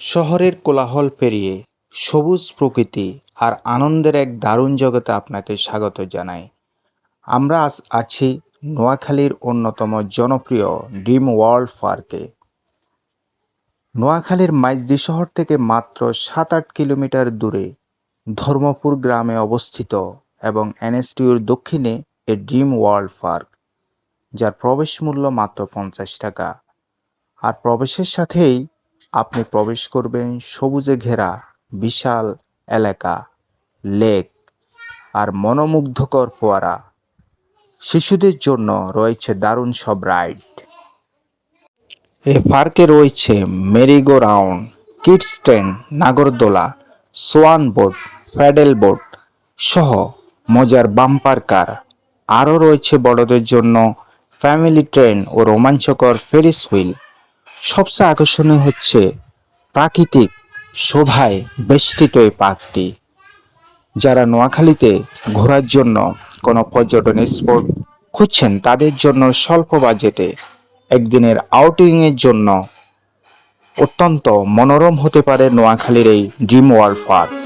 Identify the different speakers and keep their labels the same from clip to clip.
Speaker 1: শহরের কোলাহল পেরিয়ে সবুজ প্রকৃতি আর আনন্দের এক দারুণ জগতে আপনাকে স্বাগত জানাই। আমরা আজ আছি নোয়াখালীর অন্যতম জনপ্রিয় ড্রিম ওয়ার্ল্ড পার্কে। নোয়াখালীর মাইজদি শহর থেকে মাত্র সাত আট কিলোমিটার দূরে ধর্মপুর গ্রামে অবস্থিত এবং এনএসটিউর দক্ষিণে এ ড্রিম ওয়ার্ল্ড পার্ক, যার প্রবেশ মূল্য মাত্র পঞ্চাশ টাকা। আর প্রবেশের সাথেই আপনি প্রবেশ করবেন সবুজে ঘেরা বিশাল এলাকা, লেক আর মনোমুগ্ধকর ফোয়ারা। শিশুদের জন্য রয়েছে দারুণ সব রাইড। এ পার্কে রয়েছে মেরিগো রাউন্ড কিডস ট্রেন, নাগরদোলা, সোয়ান বোট, প্যাডেল বোট সহ মজার বাম্পার কার। আরও রয়েছে বড়দের জন্য ফ্যামিলি ট্রেন ও রোমাঞ্চকর ফেরিস হুইল সবচেয়ে আকর্ষণীয় হচ্ছে প্রাকৃতিক শোভায় বেষ্টিত এই পার্কটি। যারা নোয়াখালীতে ঘোরার জন্য কোনো পর্যটন স্পট খুঁজছেন, তাদের জন্য স্বল্প বাজেটে একদিনের আউটিংয়ের জন্য অত্যন্ত মনোরম হতে পারে নোয়াখালীর এই ড্রিম ওয়ার্ল্ড পার্ক।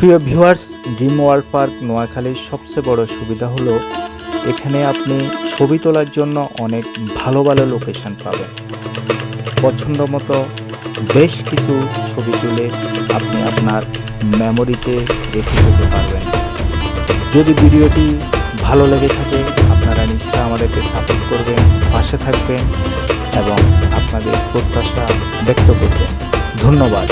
Speaker 1: প্রিয় ভিউয়ার্স, ড্রিম ওয়ার্ল্ড পার্ক নোয়াখালীর সবচেয়ে বড় সুবিধা হলো এখানে আপনি ছবি তোলার জন্য অনেক ভালো ভালো লোকেশন পাবেন। পছন্দ মতো বেশ কিছু ছবি তুলে আপনি আপনার মেমোরিতে রেখে যেতে পারবেন। যদি ভিডিওটি ভালো লেগে থাকে, আপনারা নিশ্চয় আমাদেরকে সাপোর্ট করবেন, পাশে থাকবেন এবং আপনাদের প্রত্যাশা ব্যক্ত করবেন। ধন্যবাদ।